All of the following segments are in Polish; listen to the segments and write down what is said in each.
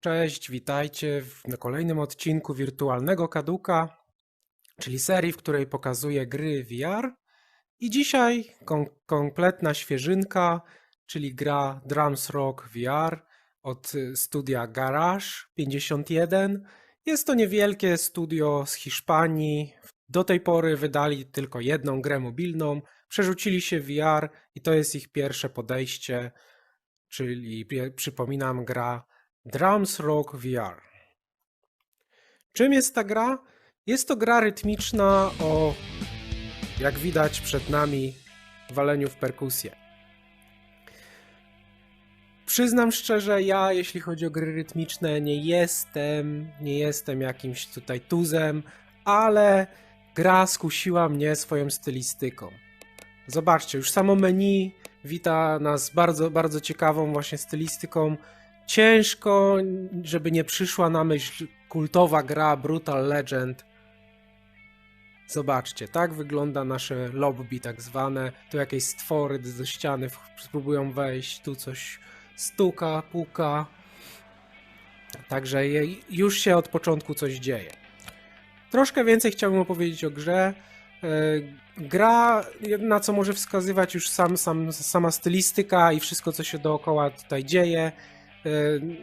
Cześć, witajcie w na kolejnym odcinku Wirtualnego Kaduka, czyli serii, w której pokazuję gry VR. I dzisiaj kom kompletna świeżynka, czyli gra Drums Rock VR od studia Garage 51. Jest to niewielkie studio z Hiszpanii. Do tej pory wydali tylko jedną grę mobilną, przerzucili się VR i to jest ich pierwsze podejście, czyli przypominam gra Drums Rock VR. Czym jest ta gra? Jest to gra rytmiczna o, jak widać przed nami, waleniu w perkusję. Przyznam szczerze, ja jeśli chodzi o gry rytmiczne, nie jestem, nie jestem jakimś tutaj tuzem, ale gra skusiła mnie swoją stylistyką. Zobaczcie, już samo menu wita nas bardzo, bardzo ciekawą właśnie stylistyką. Ciężko, żeby nie przyszła na myśl kultowa gra Brutal Legend. Zobaczcie, tak wygląda nasze lobby tak zwane. Tu jakieś stwory ze ściany spróbują wejść, tu coś stuka, puka. Także już się od początku coś dzieje. Troszkę więcej chciałbym opowiedzieć o grze. E, Gra, na co może wskazywać już sam, sam, sama stylistyka i wszystko, co się dookoła tutaj dzieje. E,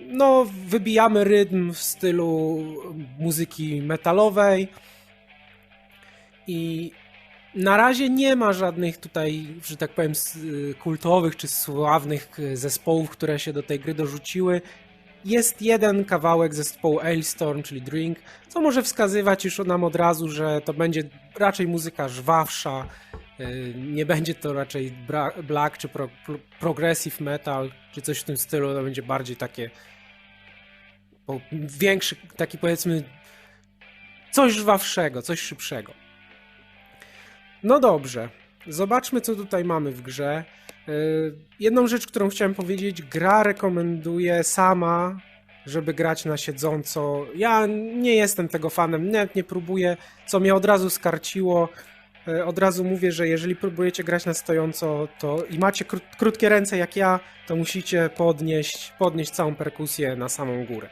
No, wybijamy rytm w stylu muzyki metalowej. I na razie nie ma żadnych tutaj, że tak powiem, kultowych czy sławnych e, zespołów, które się do tej gry dorzuciły. Jest jeden kawałek zespołu Ailstorm, czyli Drink, co może wskazywać już nam od razu, że to będzie raczej muzyka żwawsza, nie będzie to raczej black czy pro- pro- progressive metal, czy coś w tym stylu, to będzie bardziej takie większy, taki powiedzmy coś żwawszego, coś szybszego. No dobrze, zobaczmy co tutaj mamy w grze. Yy, Jedną rzecz, którą chciałem powiedzieć, gra rekomenduje sama, żeby grać na siedząco. Ja nie jestem tego fanem, nawet nie próbuję, co mnie od razu skarciło. Yy, Od razu mówię, że jeżeli próbujecie grać na stojąco to i macie kró- krótkie ręce jak ja, to musicie podnieść, podnieść całą perkusję na samą górę.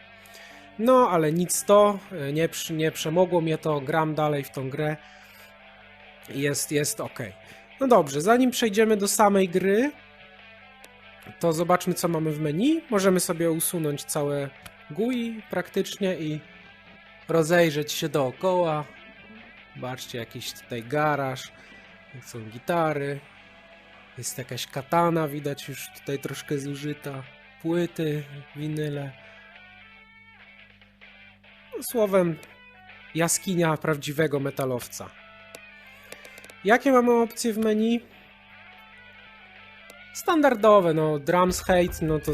No, ale nic to, yy, nie, nie przemogło mnie to, gram dalej w tą grę. Jest, jest ok. No dobrze, zanim przejdziemy do samej gry, to zobaczmy, co mamy w menu. Możemy sobie usunąć całe GUI praktycznie i rozejrzeć się dookoła. Zobaczcie, jakiś tutaj garaż, są gitary, jest jakaś katana, widać już tutaj troszkę zużyta, płyty, winyle. No, Słowem, jaskinia prawdziwego metalowca. Jakie mamy opcje w menu? Standardowe, no drums hate, no to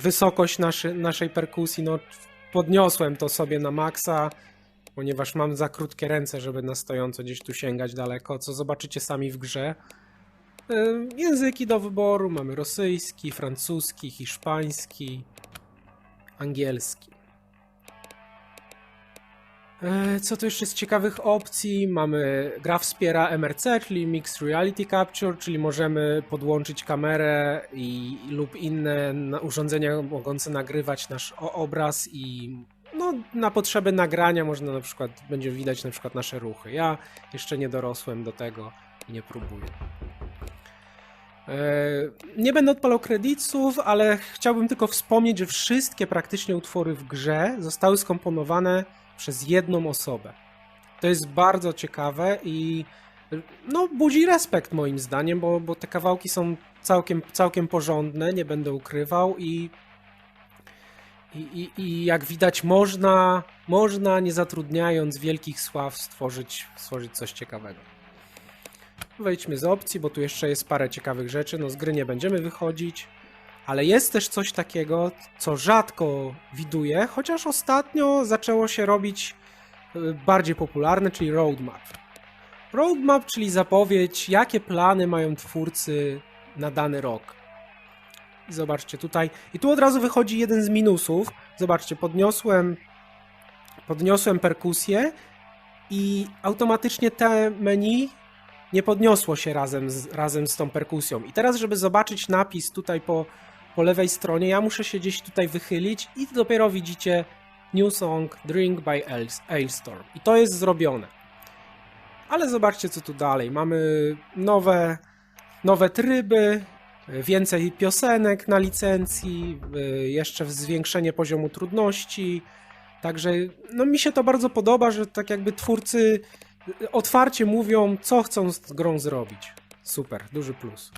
wysokość naszy, naszej perkusji, no podniosłem to sobie na maksa, ponieważ mam za krótkie ręce, żeby na stojąco gdzieś tu sięgać daleko, co zobaczycie sami w grze. Języki do wyboru mamy rosyjski, francuski, hiszpański, angielski. E, Co tu jeszcze z ciekawych opcji? Mamy, gra wspiera MRC, czyli Mixed Reality Capture, czyli możemy podłączyć kamerę i, lub inne urządzenia mogące nagrywać nasz obraz i no, na potrzeby nagrania można na przykład, będzie widać na przykład nasze ruchy. Ja jeszcze nie dorosłem do tego i nie próbuję. E, Nie będę odpalał kredytów, ale chciałbym tylko wspomnieć, że wszystkie praktycznie utwory w grze zostały skomponowane przez jedną osobę. To jest bardzo ciekawe i no, budzi respekt moim zdaniem, bo, bo te kawałki są całkiem, całkiem porządne, nie będę ukrywał i, i, i, i jak widać można, można nie zatrudniając wielkich sław stworzyć, stworzyć coś ciekawego. Wejdźmy z opcji, bo tu jeszcze jest parę ciekawych rzeczy. No z gry nie będziemy wychodzić, ale jest też coś takiego, co rzadko widuję, chociaż ostatnio zaczęło się robić y, bardziej popularne, czyli roadmap. Roadmap, czyli zapowiedź, jakie plany mają twórcy na dany rok. I zobaczcie tutaj. I tu od razu wychodzi jeden z minusów. Zobaczcie, podniosłem podniosłem perkusję i automatycznie te menu nie podniosło się razem z, razem z tą perkusją. I teraz, żeby zobaczyć napis tutaj po, po lewej stronie. Ja muszę się gdzieś tutaj wychylić i dopiero widzicie New Song Drink by Ails- Ailstorm. I to jest zrobione. Ale zobaczcie, co tu dalej. Mamy nowe, nowe tryby, więcej piosenek na licencji, y, jeszcze zwiększenie poziomu trudności. Także no, mi się to bardzo podoba, że tak jakby twórcy y, otwarcie mówią, co chcą z grą zrobić. Super, duży plus.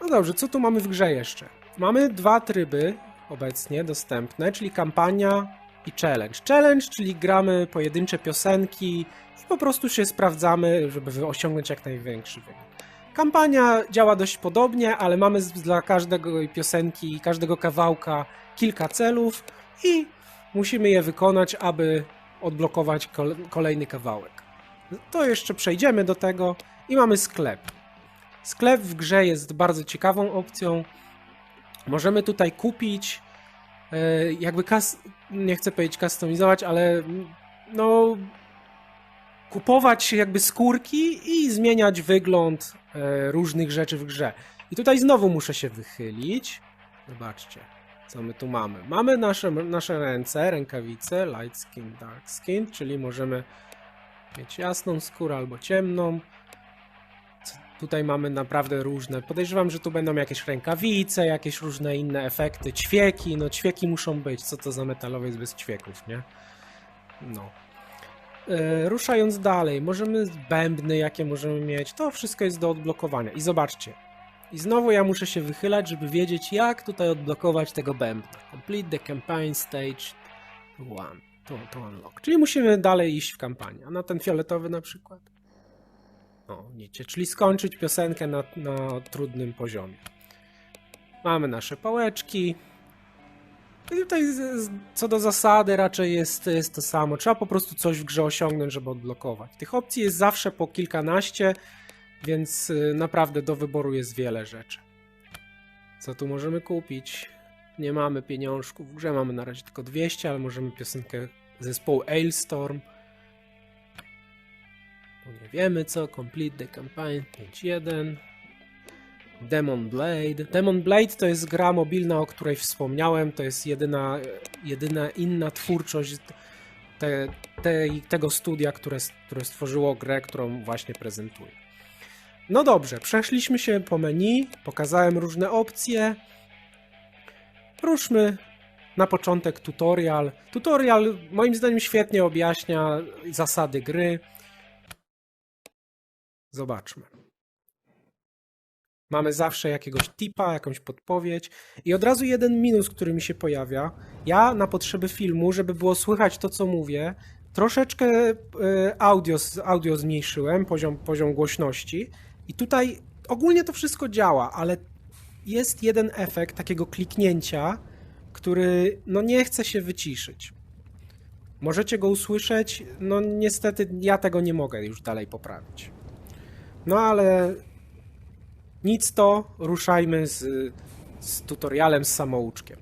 No dobrze, co tu mamy w grze jeszcze? Mamy dwa tryby obecnie dostępne, czyli kampania i challenge. Challenge, czyli gramy pojedyncze piosenki i po prostu się sprawdzamy, żeby osiągnąć jak największy wynik. Kampania działa dość podobnie, ale mamy dla każdego piosenki i każdego kawałka kilka celów i musimy je wykonać, aby odblokować kol- kolejny kawałek. To jeszcze przejdziemy do tego i mamy sklep. Sklep w grze jest bardzo ciekawą opcją. Możemy tutaj kupić, e, jakby kas- nie chcę powiedzieć customizować, ale no kupować jakby skórki i zmieniać wygląd różnych rzeczy w grze. I tutaj znowu muszę się wychylić. Zobaczcie, co my tu mamy. Mamy nasze, nasze ręce, rękawice, light skin, dark skin, czyli możemy mieć jasną skórę albo ciemną. Tutaj mamy naprawdę różne. Podejrzewam, że tu będą jakieś rękawice, jakieś różne inne efekty, ćwieki. No ćwieki muszą być. Co to za metalowiec bez ćwieków, nie? No. E, ruszając dalej, możemy bębny, jakie możemy mieć. To wszystko jest do odblokowania. I zobaczcie. I znowu ja muszę się wychylać, żeby wiedzieć, jak tutaj odblokować tego bębna. Complete the campaign stage one. To, to unlock. Czyli musimy dalej iść w kampanię. A na ten fioletowy na przykład? O, widzicie, czyli skończyć piosenkę na, na trudnym poziomie. Mamy nasze pałeczki. I tutaj co do zasady raczej jest, jest to samo. Trzeba po prostu coś w grze osiągnąć, żeby odblokować. Tych opcji jest zawsze po kilkanaście, więc y, naprawdę do wyboru jest wiele rzeczy. Co tu możemy kupić? Nie mamy pieniążków. W grze mamy na razie tylko 200, ale możemy piosenkę zespołu Ailstorm. Nie wiemy co. Complete the campaign 5.1. Demon Blade. Demon Blade to jest gra mobilna, o której wspomniałem. To jest jedyna, jedyna inna twórczość te, tej, tego studia, które, które stworzyło grę, którą właśnie prezentuję. No dobrze, przeszliśmy się po menu, pokazałem różne opcje. Ruszmy na początek tutorial. Tutorial moim zdaniem świetnie objaśnia zasady gry. Zobaczmy. Mamy zawsze jakiegoś tipa, jakąś podpowiedź. I od razu jeden minus, który mi się pojawia. Ja na potrzeby filmu, żeby było słychać to, co mówię, troszeczkę e, audio, audio zmniejszyłem, poziom, poziom głośności. I tutaj ogólnie to wszystko działa, ale jest jeden efekt takiego kliknięcia, który no nie chce się wyciszyć. Możecie go usłyszeć, no niestety ja tego nie mogę już dalej poprawić. No ale nic to, ruszajmy z, z tutorialem, z samouczkiem.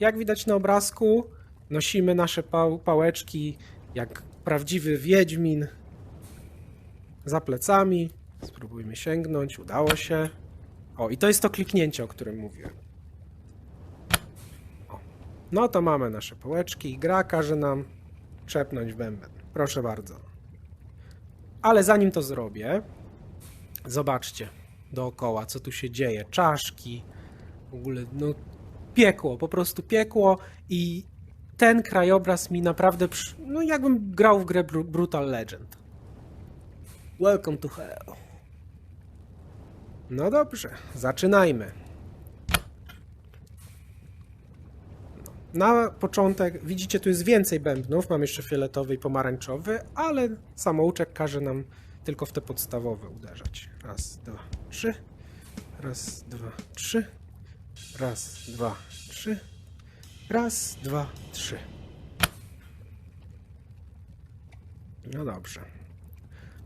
Jak widać na obrazku, nosimy nasze pał pałeczki jak prawdziwy wiedźmin za plecami. Spróbujmy sięgnąć, udało się. O, i to jest to kliknięcie, o którym mówiłem. O. No to mamy nasze pałeczki i gra każe nam trzepnąć w bęben. Proszę bardzo. Ale zanim to zrobię, zobaczcie dookoła, co tu się dzieje. Czaszki, w ogóle, no piekło, po prostu piekło i ten krajobraz mi naprawdę, przy... no jakbym grał w grę Bru- Brutal Legend. Welcome to hell. No dobrze, zaczynajmy. Na początek, widzicie, tu jest więcej bębnów, mam jeszcze fioletowy i pomarańczowy, ale samouczek każe nam tylko w te podstawowe uderzać. Raz, dwa, trzy. Raz, dwa, trzy. Raz, dwa, trzy. Raz, dwa, trzy. No dobrze.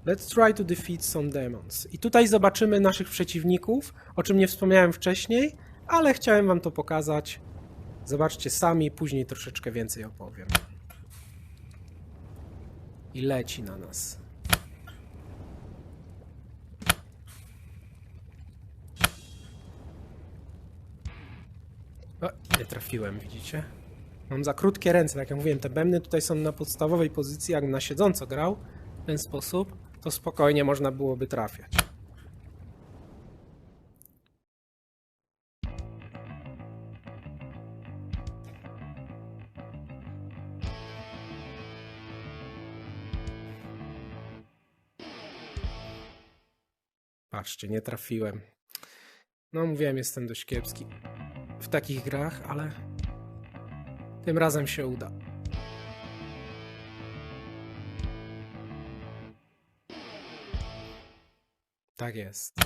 Let's try to defeat some demons. I tutaj zobaczymy naszych przeciwników, o czym nie wspomniałem wcześniej, ale chciałem wam to pokazać. Zobaczcie sami, później troszeczkę więcej opowiem. I leci na nas. Nie trafiłem, widzicie? Mam za krótkie ręce, tak jak mówiłem, te bębny tutaj są na podstawowej pozycji, jak na siedząco grał w ten sposób, to spokojnie można byłoby trafiać. Patrzcie, nie trafiłem. No mówiłem, jestem dość kiepski w takich grach, ale tym razem się uda. Tak jest.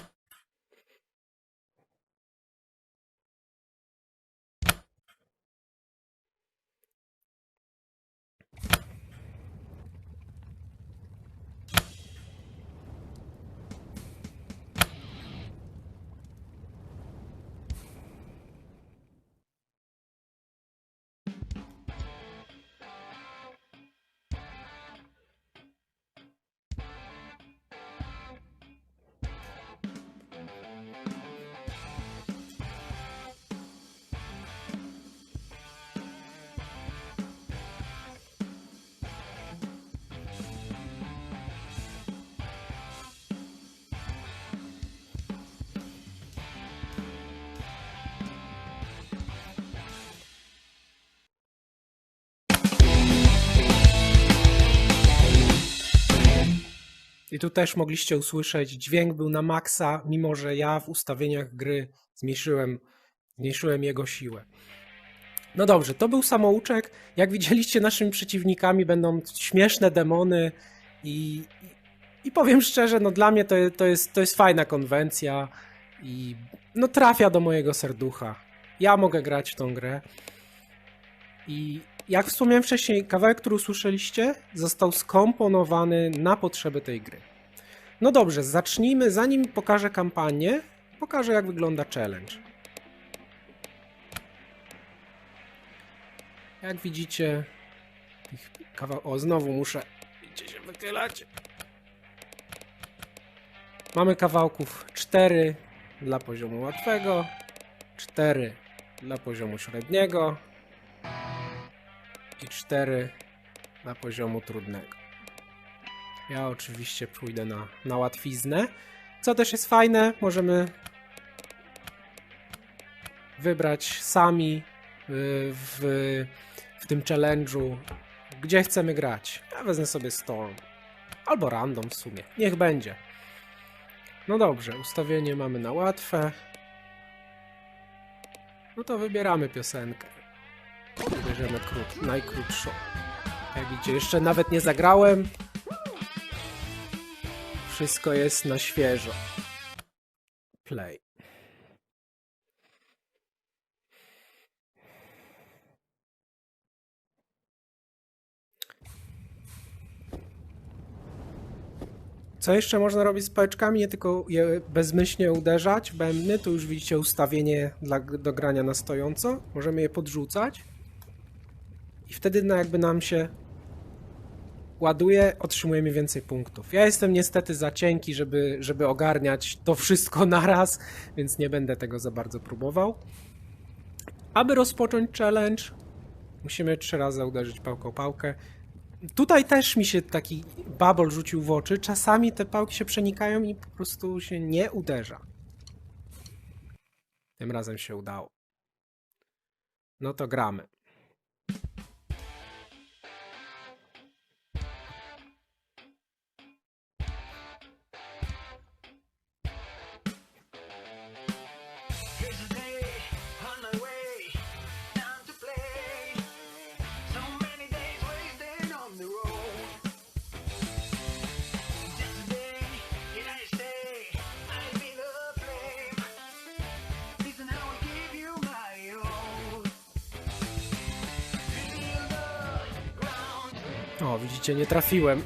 I tu też mogliście usłyszeć, dźwięk był na maksa, mimo że ja w ustawieniach gry zmniejszyłem, zmniejszyłem jego siłę. No dobrze, to był samouczek. Jak widzieliście, naszymi przeciwnikami będą śmieszne demony i, i powiem szczerze, no dla mnie to, to, jest, to jest fajna konwencja i no trafia do mojego serducha. Ja mogę grać w tą grę. I jak wspomniałem wcześniej, kawałek, który usłyszeliście, został skomponowany na potrzeby tej gry. No dobrze, zacznijmy. Zanim pokażę kampanię, pokażę jak wygląda challenge. Jak widzicie, ich kawał... O, znowu muszę Widzicie się wychylać. Mamy kawałków 4 dla poziomu łatwego, 4 dla poziomu średniego, i 4 na poziomu trudnego. Ja oczywiście pójdę na, na łatwiznę. Co też jest fajne, możemy wybrać sami y, w, w tym challenge'u, gdzie chcemy grać. Ja wezmę sobie Storm. Albo random w sumie. Niech będzie. No dobrze, ustawienie mamy na łatwe. No to wybieramy piosenkę. Bierzemy krót, najkrótszą. Jak widzicie, jeszcze nawet nie zagrałem. Wszystko jest na świeżo. Play. Co jeszcze można robić z pałeczkami? Nie tylko je bezmyślnie uderzać. Bębny, tu już widzicie ustawienie dla, do grania na stojąco. Możemy je podrzucać. I wtedy no jakby nam się ładuje, otrzymujemy więcej punktów. Ja jestem niestety za cienki, żeby, żeby ogarniać to wszystko naraz, więc nie będę tego za bardzo próbował. Aby rozpocząć challenge, musimy trzy razy uderzyć pałką pałkę. Tutaj też mi się taki babol rzucił w oczy. Czasami te pałki się przenikają i po prostu się nie uderza. Tym razem się udało. No to gramy. O, widzicie, nie trafiłem.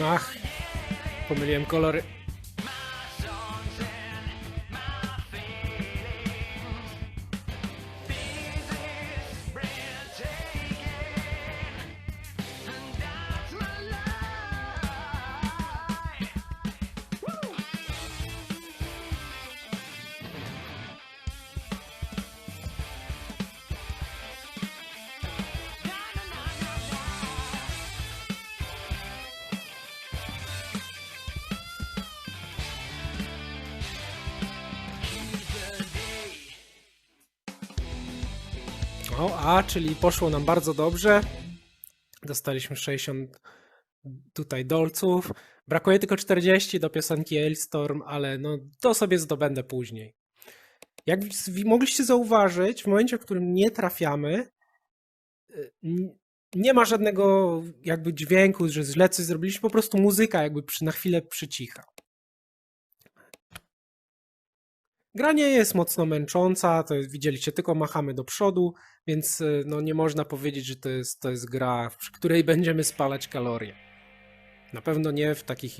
Ach, pomyliłem kolory. O, a, czyli poszło nam bardzo dobrze. Dostaliśmy 60 tutaj dolców. Brakuje tylko 40 do piosenki Hailstorm, ale no to sobie zdobędę później. Jak mogliście zauważyć, w momencie, w którym nie trafiamy, y, nie ma żadnego jakby dźwięku, że źle coś zrobiliśmy, po prostu muzyka jakby przy, na chwilę przycicha. Gra nie jest mocno męcząca, to widzieliście, tylko machamy do przodu, więc y, no, nie można powiedzieć, że to jest, to jest gra, przy której będziemy spalać kalorie. Na pewno nie w takich,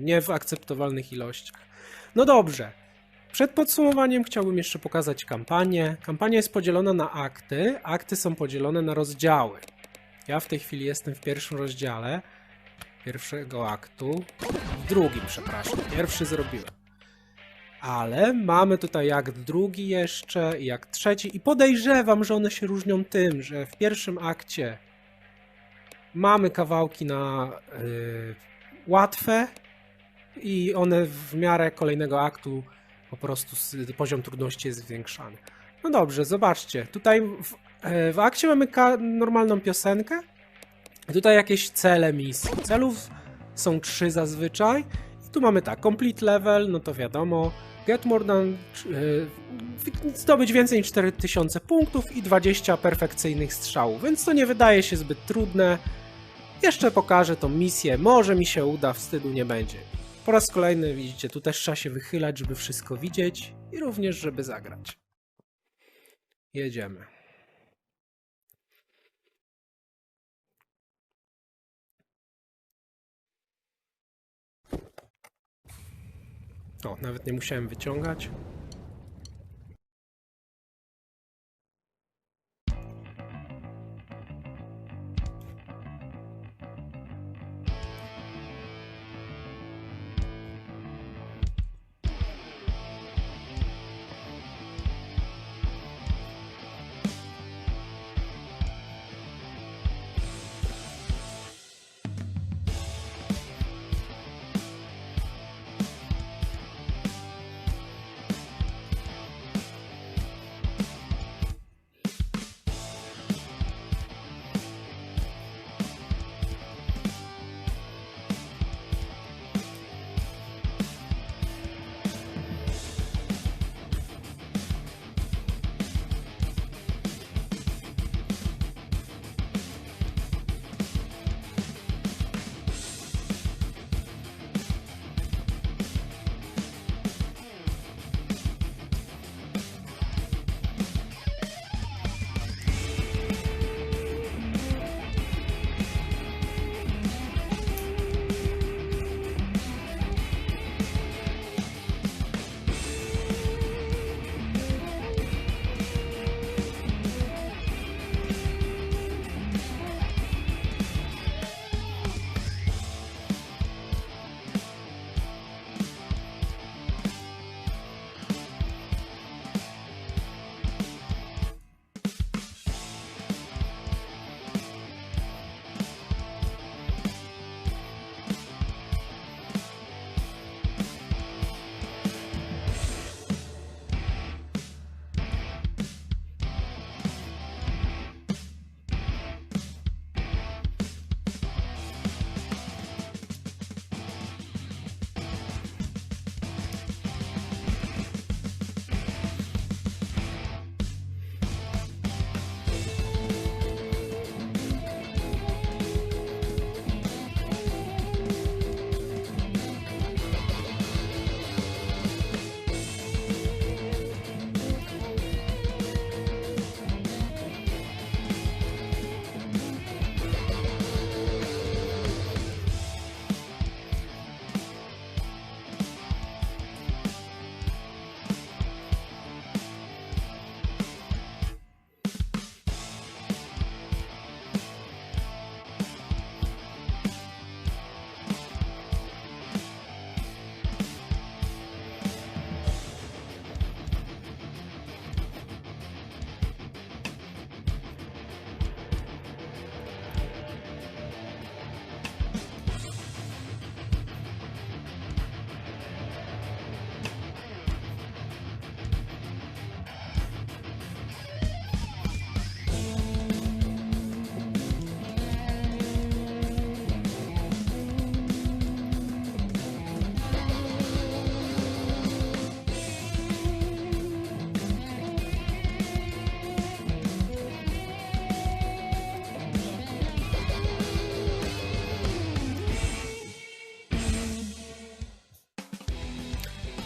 nie w akceptowalnych ilościach. No dobrze. Przed podsumowaniem chciałbym jeszcze pokazać kampanię. Kampania jest podzielona na akty. Akty są podzielone na rozdziały. Ja w tej chwili jestem w pierwszym rozdziale pierwszego aktu. W drugim, przepraszam. Pierwszy zrobiłem. Ale mamy tutaj akt drugi jeszcze i akt trzeci i podejrzewam, że one się różnią tym, że w pierwszym akcie mamy kawałki na y, łatwe i one w miarę kolejnego aktu po prostu poziom trudności jest zwiększany. No dobrze, zobaczcie. Tutaj w, e, w akcie mamy normalną piosenkę. Tutaj jakieś cele misji. Celów są trzy zazwyczaj. Tu mamy tak, complete level, no to wiadomo. Get more than, e, zdobyć więcej niż 4000 punktów i 20 perfekcyjnych strzałów, więc to nie wydaje się zbyt trudne. Jeszcze pokażę tą misję, może mi się uda, wstydu nie będzie. Po raz kolejny widzicie, tu też trzeba się wychylać, żeby wszystko widzieć i również, żeby zagrać. Jedziemy. O, nawet nie musiałem wyciągać.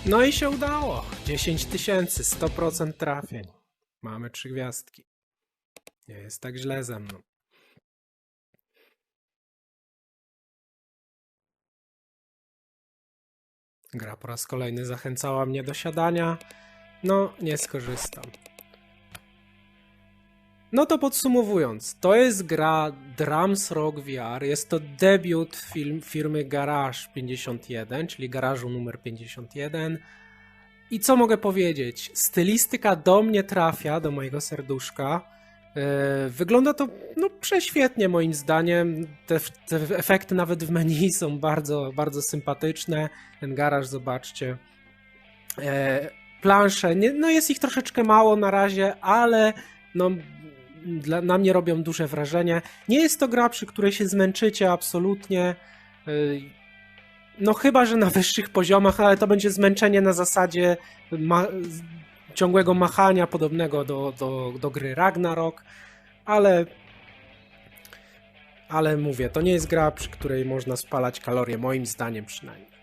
No i się udało. 10 tysięcy, 100% trafień. Mamy trzy gwiazdki. Nie jest tak źle ze mną. Gra po raz kolejny zachęcała mnie do siadania. No, nie skorzystam. No to podsumowując, to jest gra Drums Rock VR. Jest to debiut film, firmy Garage 51, czyli garażu numer 51. I co mogę powiedzieć? Stylistyka do mnie trafia, do mojego serduszka. E, Wygląda to no, prześwietnie moim zdaniem. Te, te efekty nawet w menu są bardzo, bardzo sympatyczne. Ten garaż, zobaczcie. E, plansze, no jest ich troszeczkę mało na razie, ale no, dla, na mnie robią duże wrażenie. Nie jest to gra, przy której się zmęczycie absolutnie. Y, No chyba, że na wyższych poziomach, ale to będzie zmęczenie na zasadzie ma ciągłego machania, podobnego do, do, do gry Ragnarok, ale ale mówię, to nie jest gra, przy której można spalać kalorie, moim zdaniem przynajmniej.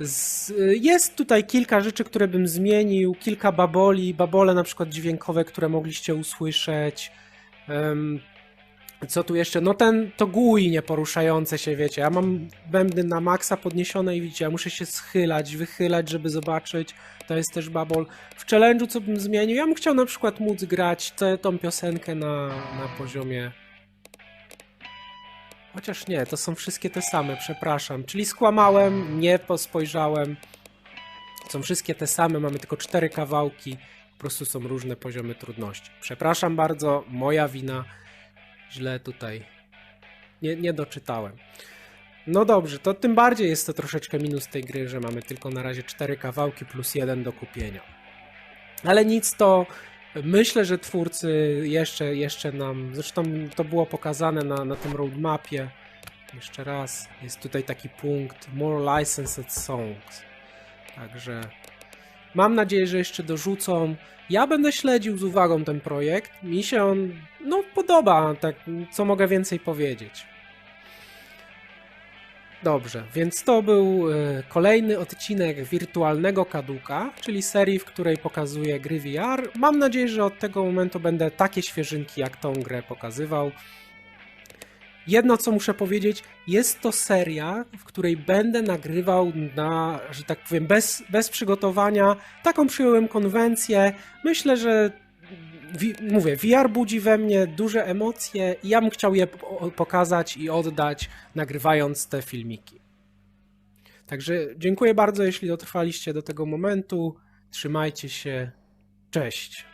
Z, jest tutaj kilka rzeczy, które bym zmienił, kilka baboli, babole na przykład dźwiękowe, które mogliście usłyszeć. Em, co tu jeszcze? No ten, to GUI nieporuszające się, wiecie, ja mam bębny na maksa podniesione i widzicie, ja muszę się schylać, wychylać, żeby zobaczyć, to jest też babol. W challenge'u co bym zmienił? Ja bym chciał na przykład móc grać tę tą piosenkę na, na poziomie Chociaż nie, to są wszystkie te same, przepraszam. Czyli skłamałem, nie pospojrzałem. Są wszystkie te same, mamy tylko cztery kawałki. Po prostu są różne poziomy trudności. Przepraszam bardzo, moja wina. Źle tutaj. Nie, nie doczytałem. No dobrze, to tym bardziej jest to troszeczkę minus tej gry, że mamy tylko na razie cztery kawałki plus jeden do kupienia. Ale nic to myślę, że twórcy jeszcze, jeszcze nam, zresztą to było pokazane na, na tym roadmapie. Jeszcze raz, jest tutaj taki punkt More Licensed Songs. Także mam nadzieję, że jeszcze dorzucą. Ja będę śledził z uwagą ten projekt. Mi się on no, podoba, tak co mogę więcej powiedzieć. Dobrze, więc to był e, kolejny odcinek wirtualnego kaduka, czyli serii, w której pokazuję gry VR. Mam nadzieję, że od tego momentu będę takie świeżynki jak tą grę pokazywał. Jedno co muszę powiedzieć, jest to seria, w której będę nagrywał na, że tak powiem, bez, bez przygotowania. Taką przyjąłem konwencję. Myślę, że mówię, VR budzi we mnie duże emocje i ja bym chciał je po- pokazać i oddać, nagrywając te filmiki. Także dziękuję bardzo, jeśli dotrwaliście do tego momentu. Trzymajcie się. Cześć.